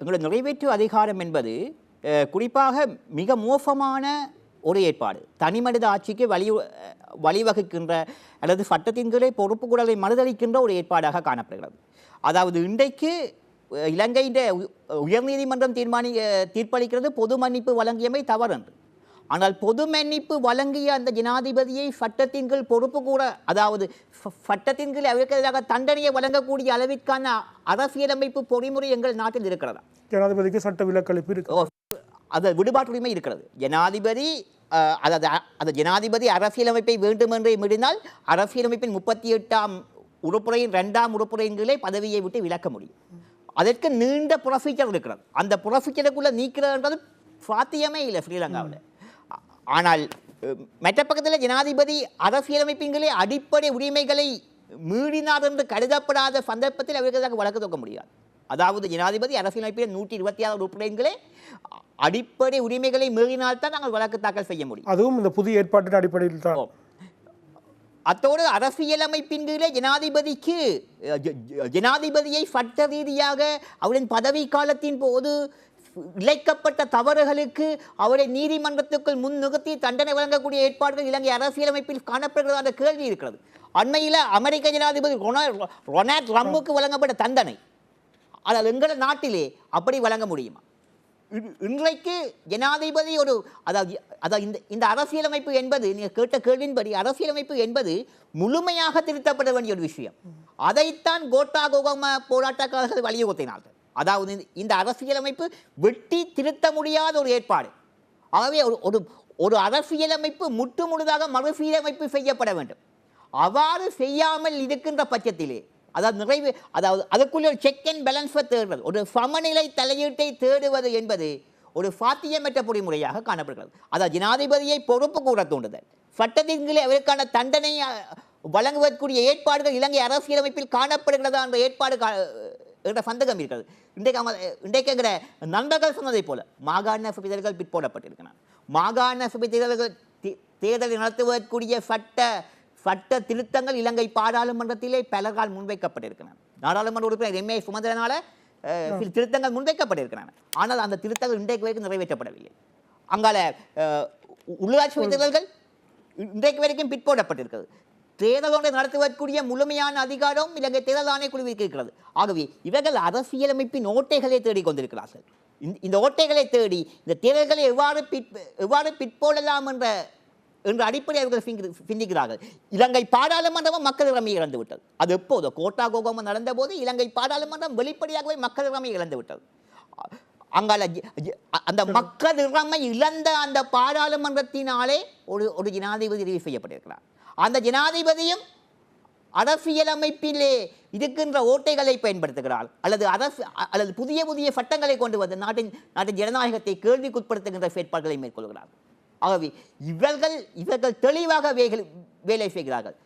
எங்களுடைய நிறைவேற்று அதிகாரம் என்பது குறிப்பாக மிக மோசமான ஒரு ஏற்பாடு. தனிமனித ஆட்சிக்கு வழி வழிவகுக்கின்ற அல்லது சட்டத்தின் கீழே பொறுப்பு குரலை மறுதளிக்கின்ற ஒரு ஏற்பாடாக காணப்படுகிறது. அதாவது இன்றைக்கு இலங்கையின் உ- உயர்நீதிமன்றம் தீர்மானி தீர்ப்பளிக்கிறது பொது மன்னிப்பு வழங்கியமை தவறு என்று ஆனால் பொது மன்னிப்பு வழங்கிய அந்த ஜனாதிபதியை சட்டத்தின் கீழ் பொறுப்பு கூற அதாவது சட்டத்தின் கீழ் அவருக்கு எதிராக தண்டனையை வழங்கக்கூடிய அளவிற்கான அரசியலமைப்பு பொறிமுறை எங்கள் நாட்டில் இருக்கிறதா? ஜனாதிபதிக்கு சட்ட விலக்களிப்பு இருக்கு. அது விடுபாட்டு உரிமை இருக்கிறது. ஜனாதிபதி அதாவது அந்த ஜனாதிபதி அரசியலமைப்பை வேண்டுமென்றே மீறினால் அரசியலமைப்பின் முப்பத்தி எட்டாம் உறுப்புறையின் ரெண்டாம் உறுப்புறையின் கீழே பதவியை விட்டு விலக்க முடியும். அதற்கு நீண்ட ப்ரொசீஜர் இருக்கிறது. அந்த ப்ரொசீஜருக்குள்ள நீக்கிறதுன்றது சாத்தியமே இல்லை ஸ்ரீலங்காவில். ஆனால் மற்ற பக்கத்தில் ஜனாதிபதி அரசியலமைப்பின் கீழே அடிப்படை உரிமைகளை மீறினார் என்று கருதப்படாத சந்தர்ப்பத்தில் அவருக்கு எதிராக வழக்கு தொக்க முடியாது. அதாவது ஜனாதிபதி அரசியலமைப்பில் நூற்றி இருபத்தி ஆறு உறுப்பினர்களே அடிப்படை உரிமைகளை மீறினால்தான் நாங்கள் வழக்கு தாக்கல் செய்ய முடியும். அதுவும் இந்த புதிய ஏற்பாட்டின் அடிப்படையில் தான். அத்தோடு அரசியலமைப்பின் கீழே ஜனாதிபதிக்கு ஜனாதிபதியை சட்ட ரீதியாக அவரின் பதவி காலத்தின் போது இழைக்கப்பட்ட தவறுகளுக்கு அவரை நீதிமன்றத்துக்குள் முன் நிறுத்தி தண்டனை வழங்கக்கூடிய ஏற்பாடுகள் இலங்கை அரசியலமைப்பில் காணப்படுகிறது என்ற கேள்வி இருக்கிறது. அண்மையில் அமெரிக்க ஜனாதிபதி ரொனால்ட் ட்ரம்புக்கு வழங்கப்பட்ட தண்டனை. ஆனால் எங்கள் நாட்டிலே அப்படி வழங்க முடியுமா? இன்றைக்கு ஜனாதிபதி ஒரு அதாவது அதாவது இந்த இந்த அரசியலமைப்பு என்பது நீங்கள் கேட்ட கேள்வியின்படி அரசியலமைப்பு என்பது முழுமையாக திருத்தப்பட வேண்டிய ஒரு விஷயம். அதைத்தான் கோட்டா கோகம போராட்டக்காரர்கள் வலியுறுத்தினார்கள். அதாவது இந்த- அரசியலமைப்பு வெட்டி திருத்த முடியாத ஒரு ஏற்பாடு. ஆகவே ஒரு ஒரு ஒரு அரசியலமைப்பு முற்று முழுதாக மறுசீரமைப்பு செய்யப்பட வேண்டும். அவ்வாறு செய்யாமல் இருக்கின்ற பட்சத்திலே அதாவது நிறைவு அதாவது அதுக்குள்ளே ஒரு செக் அண்ட் பேலன்ஸை தேடுவது ஒரு சமநிலை தலையீட்டை தேடுவது என்பது ஒரு சாத்தியமற்ற பொறிமுறையாக காணப்படுகிறது. அதாவது ஜனாதிபதியை பொறுப்பு கூற தூண்டுதல் சட்டத்தின் அவருக்கான தண்டனை வழங்குவதற்குரிய ஏற்பாடுகள் இலங்கை அரசியலமைப்பில் காணப்படுகிறதா என்ற ஏற்பாடு என்ற சந்தேகம் இருக்கிறது இன்றைக்கு அவங்க இன்றைக்கு நண்பர்கள் சொன்னதைப் போல மாகாண சபை தேர்தல்கள் பிற்போடப்பட்டிருக்கின்றன மாகாண சபை தேர்தல்கள் தே- தேர்தலை நடத்துவதற்குரிய சட்ட சட்ட திருத்தங்கள் இலங்கை பாராளுமன்றத்திலே பலரால் முன்வைக்கப்பட்டிருக்கின்றன நாடாளுமன்ற உறுப்பினர் எம் ஏ சுமந்திரனால சில திருத்தங்கள் முன்வைக்கப்பட்டிருக்கின்றன ஆனால் அந்த திருத்தங்கள் இன்றைக்கு வரைக்கும் நிறைவேற்றப்படவில்லை அங்கால உள்ளாட்சி தேர்தல்கள் இன்றைக்கு வரைக்கும் பிற்போடப்பட்டிருக்கிறது தேர்தல் ஒன்றை நடத்துவதற்குரிய முழுமையான அதிகாரம் இலங்கை தேர்தல் ஆணைக்குழுவிற்கு இருக்கிறது. ஆகவே இவர்கள் அரசியலமைப்பின் ஓட்டைகளை தேடிக் கொண்டிருக்கிறார்கள். இந்த- ஓட்டைகளை தேடி இந்த தேர்தல்களை எவ்வாறு பிற் எவ்வாறு பிற்போடலாம் என்ற என்ற அடிப்படையில் அவர்கள் சிந்தி- சிந்திக்கிறார்கள். இலங்கை பாராளுமன்றமும் மக்கள் இறமையை இழந்து விட்டது. அது எப்போது? கோட்டா கோகமம் நடந்தபோது இலங்கை பாராளுமன்றம் வெளிப்படையாகவே மக்கள் இறமையை இழந்து விட்டது. அங்கால அந்த மக்கள் இறமை இழந்த அந்த பாராளுமன்றத்தினாலே ஒரு ஒரு ஜனாதிபதி தெரிவு செய்யப்பட்டிருக்கிறார். அந்த ஜனாதிபதியும் அரசியலமைப்பிலே இருக்கின்ற ஓட்டைகளை பயன்படுத்துகிறார் அல்லது அரசு அல்லது புதிய புதிய சட்டங்களை கொண்டு வந்து நாட்டின் நாட்டின் ஜனநாயகத்தை கேள்விக்குட்படுத்துகின்ற செயற்பாடுகளை மேற்கொள்கிறார் ஆகவே இவர்கள் இவர்கள் தெளிவாக வேகள் வேலை செய்கிறார்கள்.